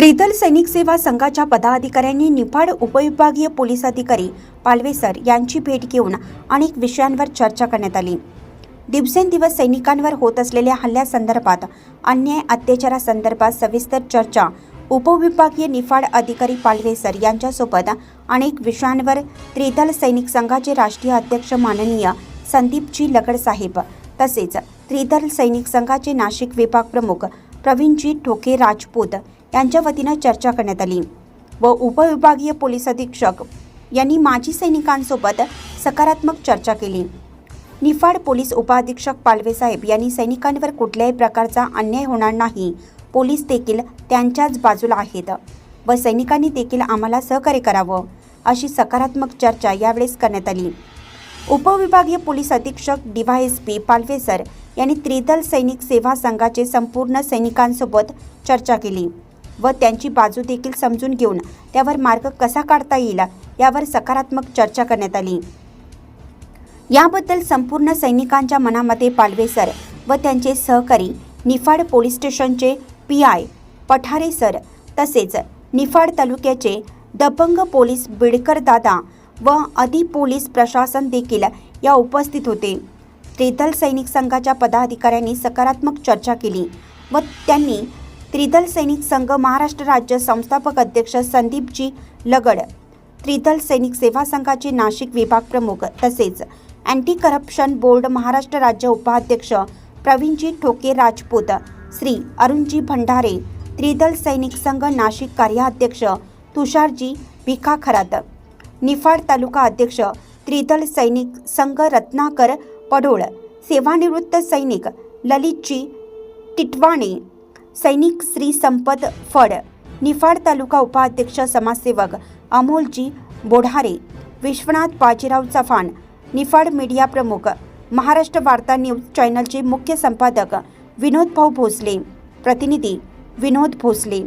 त्रिदल सैनिक सेवा संघाच्या पदाधिकाऱ्यांनी निफाड उपविभागीय पोलीस अधिकारी पालवेसर यांची भेट घेऊन अनेक विषयांवर चर्चा करण्यात आली. दिवसेंदिवस सैनिकांवर होत असलेल्या हल्ल्यासंदर्भात अन्याय अत्याचारासंदर्भात सविस्तर चर्चा उपविभागीय निफाड अधिकारी पालवे सर यांच्यासोबत अनेक विषयांवर त्रिदल सैनिक संघाचे राष्ट्रीय अध्यक्ष माननीय संदीपजी लगड साहेब तसेच त्रिदल सैनिक संघाचे नाशिक विभाग प्रमुख प्रवीणजी ठोके राजपूत यांच्या वतीनं चर्चा करण्यात आली. व उपविभागीय पोलीस अधीक्षक यांनी माजी सैनिकांसोबत सकारात्मक चर्चा केली. निफाड पोलीस उपाधीक्षक पालवे साहेब यांनी सैनिकांवर कुठल्याही प्रकारचा अन्याय होणार नाही. पोलीस देखील त्यांच्याच बाजूला आहेत व सैनिकांनी देखील आम्हाला सहकार्य करावं अशी सकारात्मक चर्चा यावेळेस करण्यात आली. उपविभागीय पोलीस अधीक्षक डीवायएसपी पालवे सर यांनी त्रिदल सैनिक सेवा संघाचे संपूर्ण सैनिकांसोबत चर्चा केली. व त्यांची बाजू देखील समजून घेऊन त्यावर मार्ग कसा काढता येईल यावर सकारात्मक चर्चा करण्यात आली. याबद्दल संपूर्ण सैनिकांच्या मनामध्ये पालवे सर व त्यांचे सहकारी निफाड पोलीस स्टेशनचे पी आय पठारे सर तसेच निफाड तालुक्याचे दबंग पोलीस बिडकर दादा व अधि पोलीस प्रशासन देखील या उपस्थित होते. त्रिदल सैनिक संघाच्या पदाधिकाऱ्यांनी सकारात्मक चर्चा केली व त्यांनी त्रिदल सैनिक संघ महाराष्ट्र राज्य संस्थापक अध्यक्ष संदीपजी लगड त्रिदल सैनिक सेवा संघाचे नाशिक विभाग प्रमुख तसेच अँटी करप्शन बोर्ड महाराष्ट्र राज्य उपाध्यक्ष प्रवीणजी ठोके राजपूत श्री अरुणजी भंडारे त्रिदल सैनिक संघ नाशिक कार्याध्यक्ष तुषारजी भिखा खरात निफाड तालुका अध्यक्ष त्रिदल सैनिक संघ रत्नाकर पडोळ सेवानिवृत्त सैनिक ललितजी टिटवाणे सैनिक श्री संपत फड निफाड तालुका उपाध्यक्ष समाजसेवक अमोलजी बोढारे विश्वनाथ बाजीराव चव्हाण निफाड मीडिया प्रमुख महाराष्ट्र वार्ता न्यूज चॅनलचे मुख्य संपादक विनोद भाऊ भोसले प्रतिनिधी विनोद भोसले.